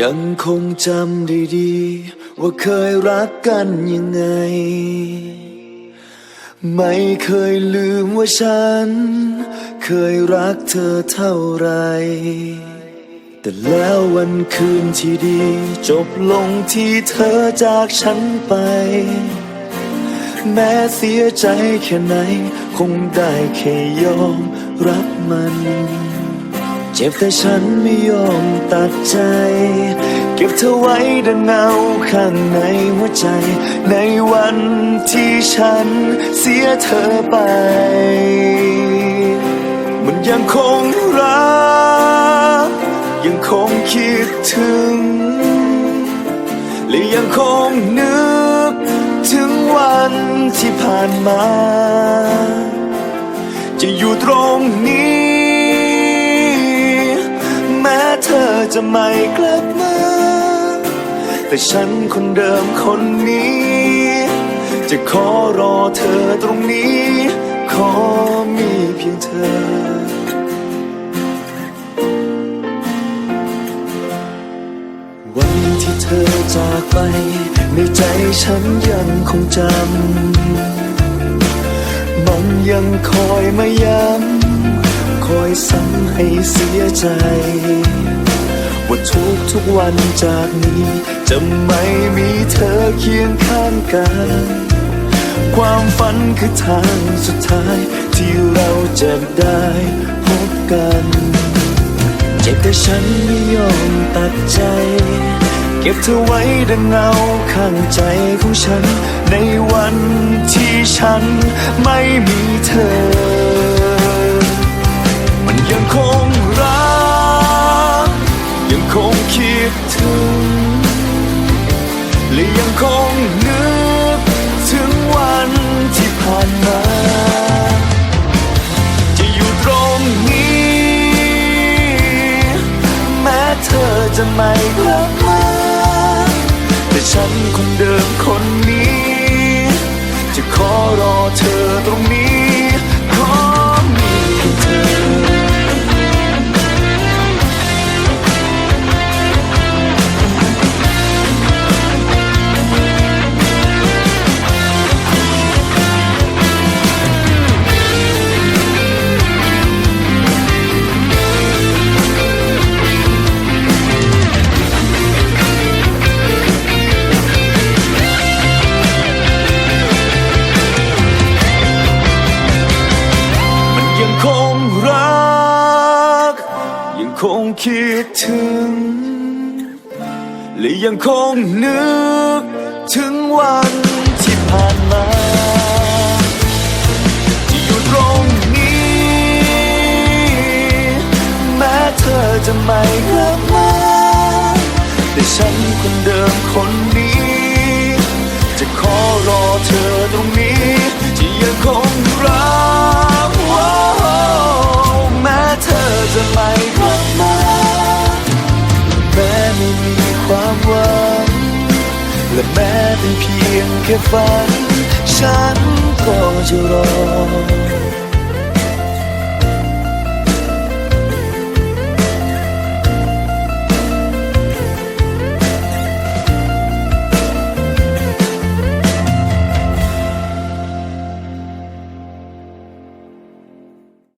ยังคงจำได้ดี ว่าเคยรักกันยังไง ไม่เคยลืมว่าฉัน เคยรักเธอเท่าไร แต่แล้ววันคืนที่ดี จบลงที่เธอจากฉันไป แม้เสียใจแค่ไหน คงได้แค่ยอมรับมัน เจ็บแต่ฉันไม่ยอมตัดใจ เก็บเธอไว้ดังเงาข้างในหัวใจ ในวันที่ฉันเสียเธอไป มันยังคงรัก ยังคงคิดถึง และยังคงนึก ถึงวันที่ผ่านมา จะอยู่ตรงนี้ จะไม่กลับมา แต่ฉันคนเดิมคนนี้ จะขอรอเธอตรงนี้ ขอมีเพียงเธอ วันที่เธอจากไป ในใจฉันยังคงจำ มันยังคอยมาย้ำคอยซ้ำให้เสียใจ ว่าทุกทุกวันจากนี้ จะไม่มีเธอเคียงข้างกัน ความฝันคือทางสุดท้าย ที่เราจะได้พบกัน เจ็บแต่ฉันไม่ยอมตัดใจ เก็บเธอไว้ดังเงาข้างใจของฉัน ในวันที่ฉันไม่มีเธอ จะไม่กลับมาแต่ฉันคนเดิมคน คงคิดถึง และยังคงนึกถึงวันที่ผ่านมาที่อยู่ตรงนี้ แม้เธอจะไม่กลับมา แต่ฉันคนเดิมคนนี้ เป็นเพียงแค่ฝัน ฉันก็จะรอ